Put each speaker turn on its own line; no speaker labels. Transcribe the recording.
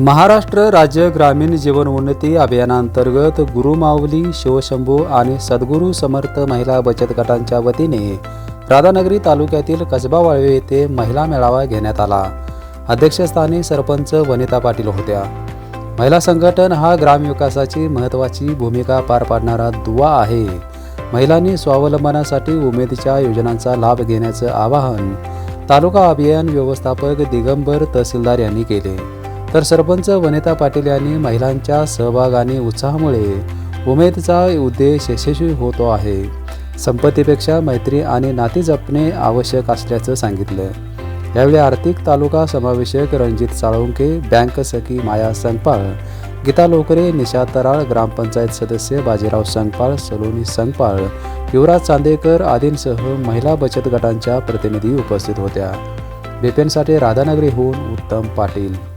महाराष्ट्र राज्य ग्रामीण जीवन उन्नती अभियानांतर्गत गुरुमाऊली शिवशंभू आणि सद्गुरू समर्थ महिला बचत गटांच्या वतीने राधानगरी तालुक्यातील कसबा वाळवे येथे महिला मेळावा घेण्यात आला. अध्यक्षस्थानी सरपंच वनिता पाटील होत्या. महिला संघटन हा ग्रामविकासाची महत्त्वाची भूमिका पार पाडणारा दुवा आहे. महिलांनी स्वावलंबनासाठी उमेदीच्या योजनांचा लाभ घेण्याचं आवाहन तालुका अभियान व्यवस्थापक दिगंबर तहसीलदार यांनी केले. तर सरपंच वनिता पाटील यांनी महिलांच्या सहभाग आणि उत्साहामुळे उमेदचा उद्देश यशस्वी होतो आहे. संपत्तीपेक्षा मैत्री आणि नाती जपणे आवश्यक असल्याचं सांगितलं. यावेळी आर्थिक तालुका समावेशक रणजित साळुंके बँक सखी माया संगपाळ गीता लोकरे निशा तराळ ग्रामपंचायत सदस्य बाजीराव संगपाळ सलोनी संगपाळ युवराज चांदेकर आदींसह महिला बचत गटांच्या प्रतिनिधी उपस्थित होत्या. बिपिनसाठी राधानगरीहून उत्तम पाटील.